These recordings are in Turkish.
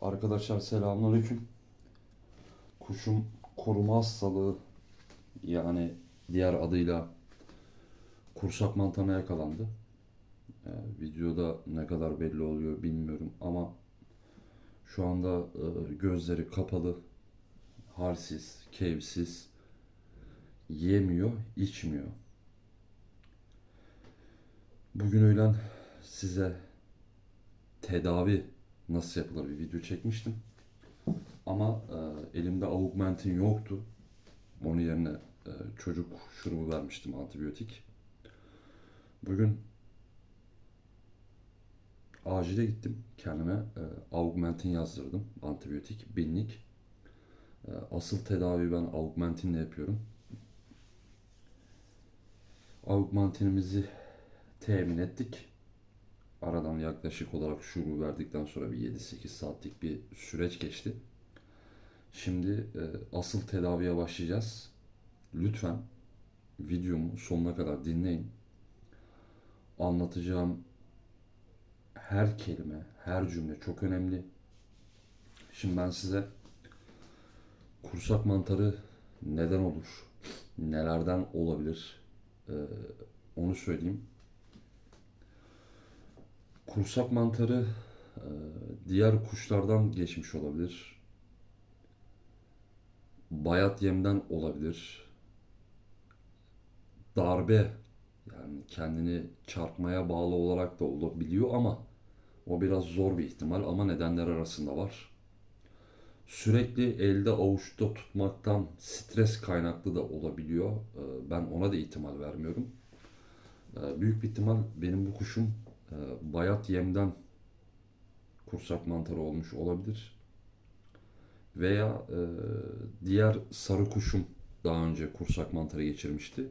Arkadaşlar selamünaleyküm. Kuşum koruma hastalığı yani diğer adıyla kursak mantarına yakalandı. Ee, videoda ne kadar belli oluyor bilmiyorum ama şu anda e, gözleri kapalı, halsiz, keyifsiz, yemiyor, içmiyor. Bugün öğlen size tedavi nasıl yapılır bir video çekmiştim. Ama e, elimde Augmentin yoktu. Onun yerine e, çocuk şurubu vermiştim antibiyotik. Bugün acile gittim. Kendime e, Augmentin yazdırdım. Antibiyotik, binlik. E, asıl tedavi ben Augmentin'le yapıyorum. Augmentinimizi temin ettik. Aradan yaklaşık olarak şurubu verdikten sonra bir 7-8 saatlik bir süreç geçti. Şimdi e, asıl tedaviye başlayacağız. Lütfen videomu sonuna kadar dinleyin. Anlatacağım her kelime, her cümle çok önemli. Şimdi ben size kursak mantarı neden olur, nelerden olabilir e, onu söyleyeyim. Kursak mantarı e, diğer kuşlardan geçmiş olabilir. Bayat yemden olabilir. Darbe yani kendini çarpmaya bağlı olarak da olabiliyor ama o biraz zor bir ihtimal ama nedenler arasında var. Sürekli elde avuçta tutmaktan stres kaynaklı da olabiliyor. E, Ben ona da ihtimal vermiyorum. E, Büyük bir ihtimal benim bu kuşum bayat yemden kursak mantarı olmuş olabilir. Veya e, diğer sarı kuşum daha önce kursak mantarı geçirmişti.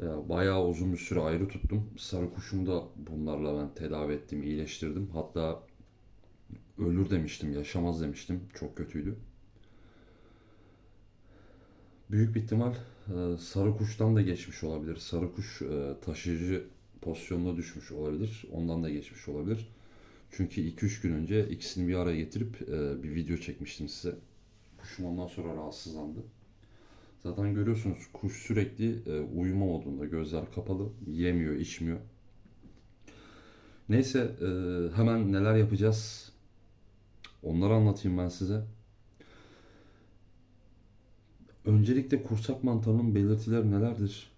E, bayağı uzun bir süre ayrı tuttum. Sarı kuşumu da bunlarla ben tedavi ettim, iyileştirdim. Hatta ölür demiştim, yaşamaz demiştim. Çok kötüydü. Büyük bir ihtimal e, sarı kuştan da geçmiş olabilir. Sarı kuş e, taşıyıcı pozisyonuna düşmüş olabilir. Ondan da geçmiş olabilir. Çünkü 2-3 gün önce ikisini bir araya getirip e, bir video çekmiştim size. Kuşum ondan sonra rahatsızlandı. Zaten görüyorsunuz kuş sürekli e, uyuma modunda. Gözler kapalı. Yemiyor, içmiyor. Neyse e, hemen neler yapacağız? Onları anlatayım ben size. Öncelikle kursak mantarının belirtileri nelerdir?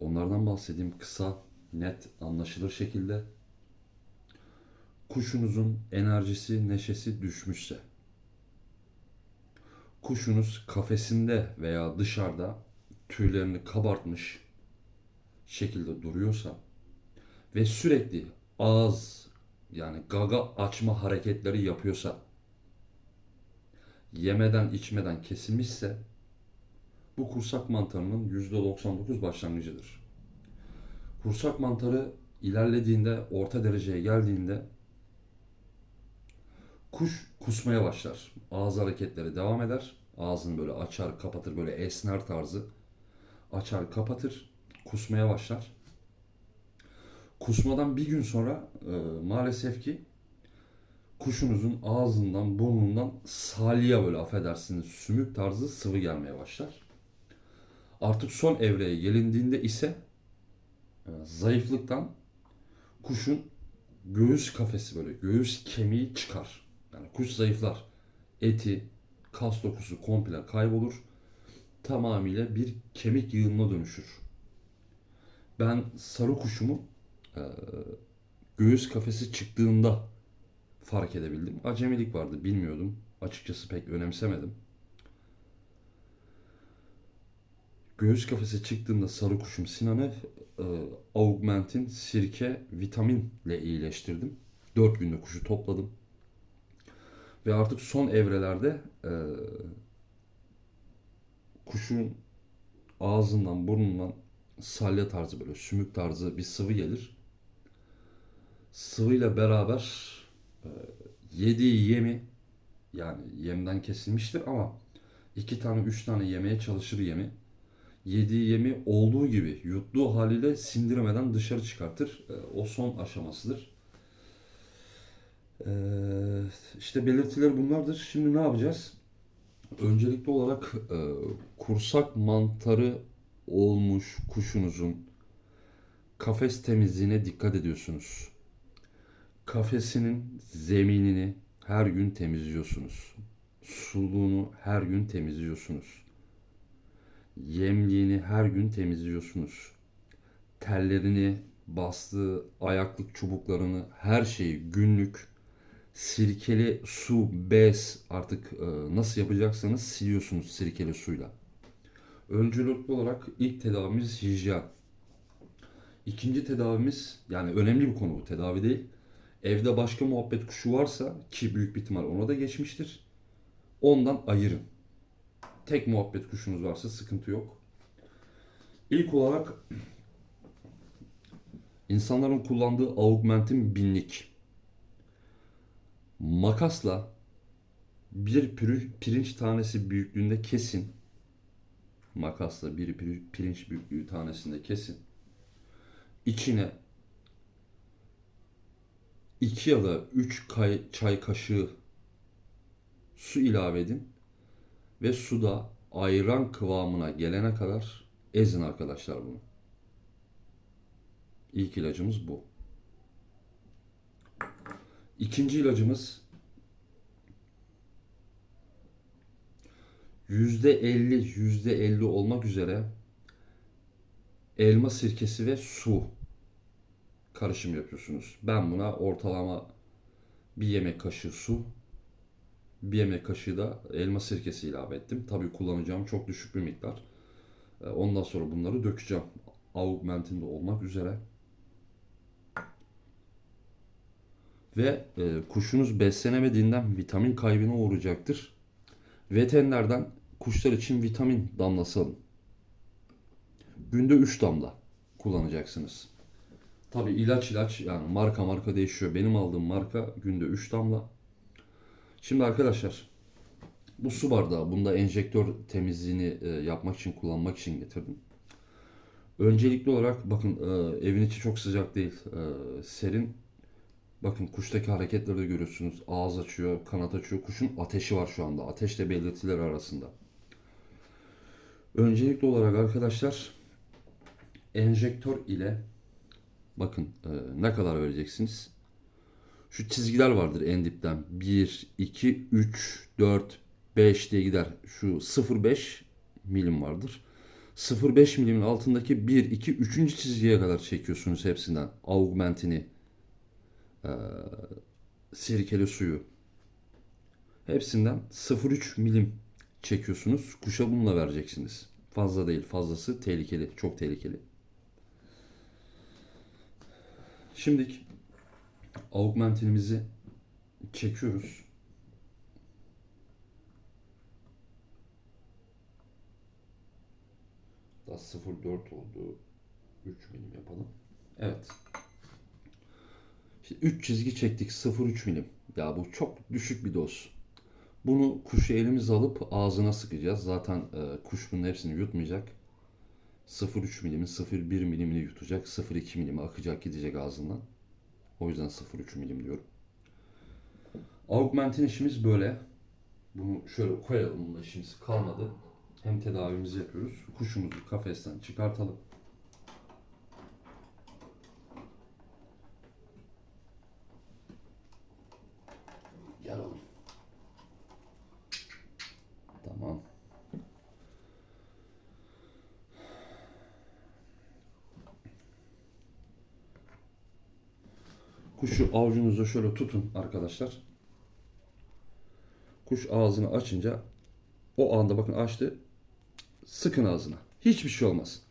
Onlardan bahsedeyim kısa, net, anlaşılır şekilde. Kuşunuzun enerjisi, neşesi düşmüşse, kuşunuz kafesinde veya dışarıda tüylerini kabartmış şekilde duruyorsa ve sürekli ağız yani gaga açma hareketleri yapıyorsa, yemeden içmeden kesilmişse bu kursak mantarının %99 başlangıcıdır. Kursak mantarı ilerlediğinde, orta dereceye geldiğinde kuş kusmaya başlar. Ağız hareketleri devam eder. Ağzını böyle açar, kapatır, böyle esner tarzı. Açar, kapatır, kusmaya başlar. Kusmadan bir gün sonra e, maalesef ki kuşunuzun ağzından, burnundan salya böyle affedersiniz sümük tarzı sıvı gelmeye başlar. Artık son evreye gelindiğinde ise zayıflıktan kuşun göğüs kafesi böyle göğüs kemiği çıkar. Yani kuş zayıflar. Eti, kas dokusu komple kaybolur. Tamamıyla bir kemik yığınına dönüşür. Ben sarı kuşumu e, göğüs kafesi çıktığında fark edebildim. Acemilik vardı bilmiyordum. Açıkçası pek önemsemedim. Göğüs kafesi çıktığında sarı kuşum Sinan'ı e, augmentin, sirke, vitaminle iyileştirdim. 4 günde kuşu topladım. Ve artık son evrelerde e, kuşun ağzından, burnundan salya tarzı böyle sümük tarzı bir sıvı gelir. Sıvıyla beraber e, yediği yemi yani yemden kesilmiştir ama iki tane üç tane yemeye çalışır yemi yediği yemi olduğu gibi yuttuğu haliyle sindiremeden dışarı çıkartır. E, O son aşamasıdır. Ee, işte belirtileri bunlardır. Şimdi ne yapacağız? Öncelikli olarak e, kursak mantarı olmuş kuşunuzun kafes temizliğine dikkat ediyorsunuz. Kafesinin zeminini her gün temizliyorsunuz. Suluğunu her gün temizliyorsunuz. Yemliğini her gün temizliyorsunuz. Tellerini, bastığı ayaklık çubuklarını, her şeyi günlük sirkeli su, bez artık e, nasıl yapacaksanız siliyorsunuz sirkeli suyla. Öncelikli olarak ilk tedavimiz hijyen. İkinci tedavimiz yani önemli bir konu bu tedavi değil. Evde başka muhabbet kuşu varsa ki büyük bir ihtimal ona da geçmiştir. Ondan ayırın. Tek muhabbet kuşunuz varsa sıkıntı yok. İlk olarak insanların kullandığı augmentin binlik makasla bir pirinç tanesi büyüklüğünde kesin. Makasla bir pir- pirinç büyüklüğü tanesinde kesin. İçine 2 ya da 3 kay, çay kaşığı su ilave edin ve suda ayran kıvamına gelene kadar ezin arkadaşlar bunu. İlk ilacımız bu. İkinci ilacımız %50 %50 olmak üzere elma sirkesi ve su karışım yapıyorsunuz. Ben buna ortalama bir yemek kaşığı su, bir yemek kaşığı da elma sirkesi ilave ettim. Tabii kullanacağım çok düşük bir miktar. Ee, Ondan sonra bunları dökeceğim. Augmentin de olmak üzere. Ve e, kuşunuz beslenemediğinden vitamin kaybına uğrayacaktır. Veterinerden kuşlar için vitamin damlası alın. Günde 3 damla kullanacaksınız. Tabi ilaç ilaç yani marka marka değişiyor. Benim aldığım marka günde 3 damla. Şimdi arkadaşlar bu su bardağı bunda enjektör temizliğini e, yapmak için kullanmak için getirdim. Öncelikli olarak bakın e, evin içi çok sıcak değil. E, serin. Bakın kuştaki hareketleri de görüyorsunuz. Ağız açıyor, kanat açıyor. Kuşun ateşi var şu anda. Ateşle belirtiler arasında. Öncelikli olarak arkadaşlar enjektör ile bakın e, ne kadar vereceksiniz? Şu çizgiler vardır en dipten. 1, 2, 3, 4, 5 diye gider. Şu 0,5 milim vardır. 0,5 milimin altındaki 1, 2, 3. çizgiye kadar çekiyorsunuz hepsinden. Augmentini, e, sirkeli suyu. Hepsinden 0,3 milim çekiyorsunuz. Kuşa bununla vereceksiniz. Fazla değil. Fazlası tehlikeli. Çok tehlikeli. Şimdi augmentinimizi çekiyoruz. Daha 0.4 oldu. 3 milim yapalım. Evet. İşte 3 çizgi çektik 0.3 milim. Ya bu çok düşük bir doz. Bunu kuşu elimize alıp ağzına sıkacağız. Zaten e, kuş bunun hepsini yutmayacak. 0.3 milimin 0.1 milimini yutacak. 0.2 milimi akacak gidecek ağzından. O yüzden 0.3 milim diyorum. Augmentin işimiz böyle. Bunu şöyle koyalım. Bununla işimiz kalmadı. Hem tedavimizi yapıyoruz. Kuşumuzu kafesten çıkartalım. Kuşu avucunuzda şöyle tutun arkadaşlar. Kuş ağzını açınca o anda bakın açtı. Sıkın ağzına. Hiçbir şey olmaz.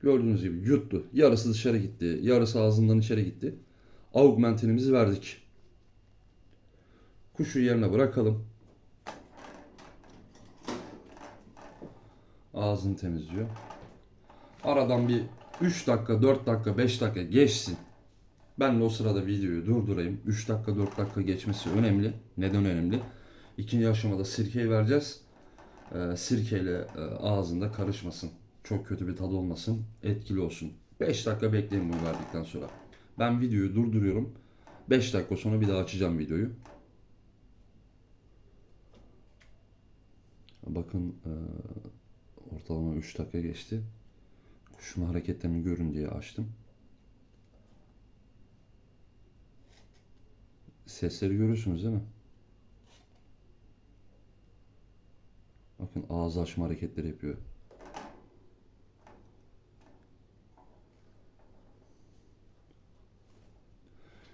Gördüğünüz gibi yuttu. Yarısı dışarı gitti. Yarısı ağzından içeri gitti. Augmentinimizi verdik. Kuşu yerine bırakalım. Ağzını temizliyor. Aradan bir 3 dakika, 4 dakika, 5 dakika geçsin. Ben de o sırada videoyu durdurayım. 3 dakika 4 dakika geçmesi önemli. Neden önemli? İkinci aşamada sirkeyi vereceğiz. Ee, sirkeyle e, ağzında karışmasın. Çok kötü bir tadı olmasın. Etkili olsun. 5 dakika bekleyin bunu verdikten sonra. Ben videoyu durduruyorum. 5 dakika sonra bir daha açacağım videoyu. Bakın e, ortalama 3 dakika geçti. Kuşun hareketlerini görün diye açtım. Sesleri görüyorsunuz değil mi? Bakın ağız açma hareketleri yapıyor.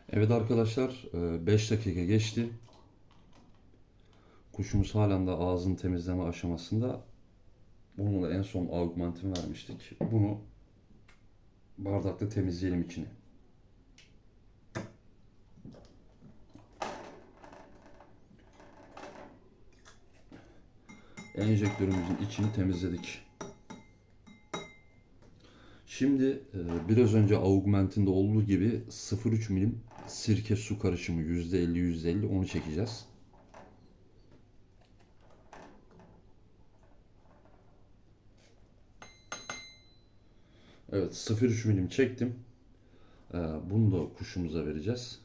Evet arkadaşlar 5 dakika geçti. Kuşumuz halen de ağzını temizleme aşamasında. Bunu da en son augmentin vermiştik. Bunu bardakta temizleyelim içini. Enjektörümüzün içini temizledik. Şimdi e, biraz önce augmentinde olduğu gibi 0,3 milim sirke su karışımı %50 %50 onu çekeceğiz. Evet 0,3 milim çektim. E, Bunu da kuşumuza vereceğiz.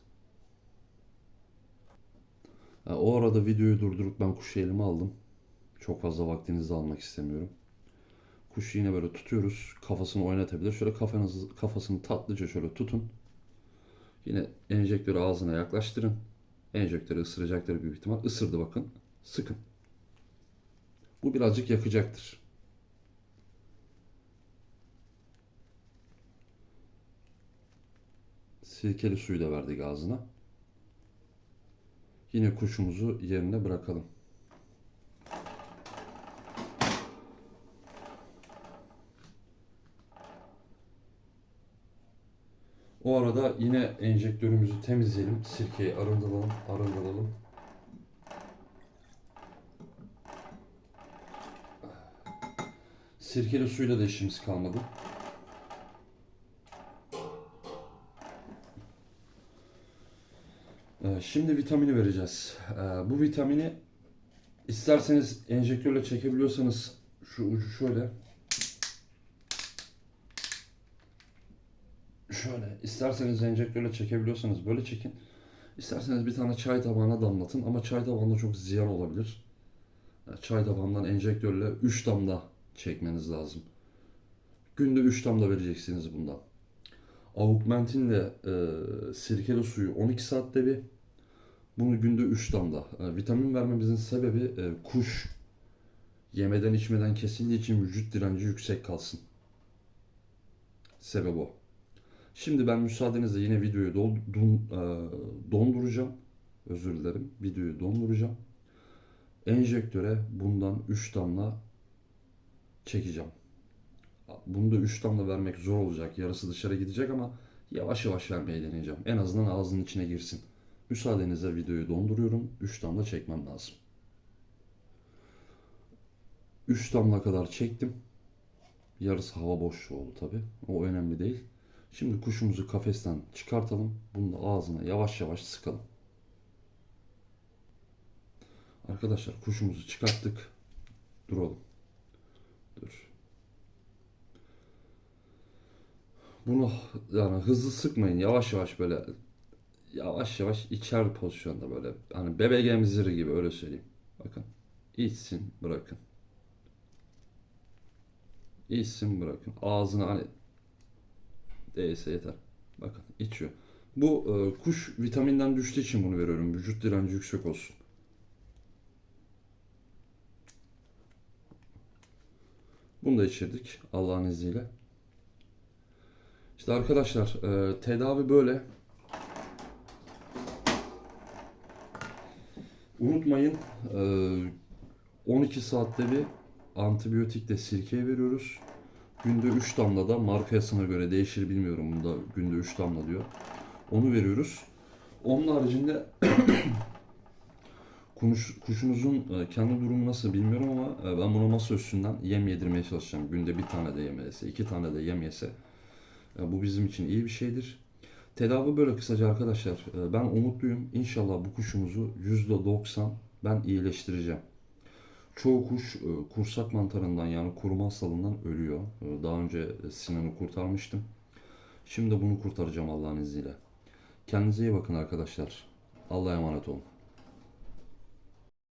E, O arada videoyu durdurup ben kuşu elime aldım. Çok fazla vaktinizi almak istemiyorum. Kuşu yine böyle tutuyoruz. Kafasını oynatabilir. Şöyle kafanızı, kafasını tatlıca şöyle tutun. Yine enjektörü ağzına yaklaştırın. Enjektörü ısıracaktır büyük ihtimal. Isırdı bakın. Sıkın. Bu birazcık yakacaktır. Sirkeli suyu da verdik ağzına. Yine kuşumuzu yerine bırakalım. O arada yine enjektörümüzü temizleyelim. Sirkeyi arındıralım, arındıralım. Sirkeli suyla da işimiz kalmadı. Ee, Şimdi vitamini vereceğiz. Ee, Bu vitamini isterseniz enjektörle çekebiliyorsanız şu ucu şöyle Şöyle isterseniz enjektörle çekebiliyorsanız böyle çekin. İsterseniz bir tane çay tabağına damlatın ama çay tabağında çok ziyan olabilir. Çay tabağından enjektörle 3 damla çekmeniz lazım. Günde 3 damla vereceksiniz bundan. Augmentinle e, sirkeli suyu 12 saatte bir. Bunu günde 3 damla. E, vitamin vermemizin sebebi e, kuş yemeden içmeden kesildiği için vücut direnci yüksek kalsın. Sebep o. Şimdi ben müsaadenizle yine videoyu dol- dun- e, donduracağım. Özür dilerim. Videoyu donduracağım. Enjektöre bundan 3 damla çekeceğim. Bunda 3 damla vermek zor olacak. Yarısı dışarı gidecek ama yavaş yavaş vermeye deneyeceğim. En azından ağzının içine girsin. Müsaadenizle videoyu donduruyorum. 3 damla çekmem lazım. 3 damla kadar çektim. Yarısı hava boşluğu oldu tabi. O önemli değil. Şimdi kuşumuzu kafesten çıkartalım. Bunu da ağzına yavaş yavaş sıkalım. Arkadaşlar kuşumuzu çıkarttık. Duralım. Dur. Bunu yani hızlı sıkmayın. Yavaş yavaş böyle yavaş yavaş içer pozisyonda böyle hani bebek emziri gibi öyle söyleyeyim. Bakın. İçsin bırakın. İçsin bırakın. Ağzına hani değilse yeter. Bakın içiyor. Bu e, kuş vitaminden düştüğü için bunu veriyorum. Vücut direnci yüksek olsun. Bunu da içirdik Allah'ın izniyle. İşte arkadaşlar e, tedavi böyle. Unutmayın e, 12 saatte bir antibiyotikle sirke veriyoruz. Günde 3 damla da markasına göre değişir bilmiyorum. Bunda günde 3 damla diyor. Onu veriyoruz. Onun haricinde kuş, kuşunuzun e, kendi durumu nasıl bilmiyorum ama e, ben buna masa üstünden yem yedirmeye çalışacağım. Günde bir tane de yem yese, iki tane de yem yese. E, Bu bizim için iyi bir şeydir. Tedavi böyle kısaca arkadaşlar. Ben umutluyum. İnşallah bu kuşumuzu %90 ben iyileştireceğim. Çoğu kuş e, kursak mantarından yani kuruma hastalığından ölüyor. E, Daha önce Sinan'ı kurtarmıştım. Şimdi bunu kurtaracağım Allah'ın izniyle. Kendinize iyi bakın arkadaşlar. Allah'a emanet olun.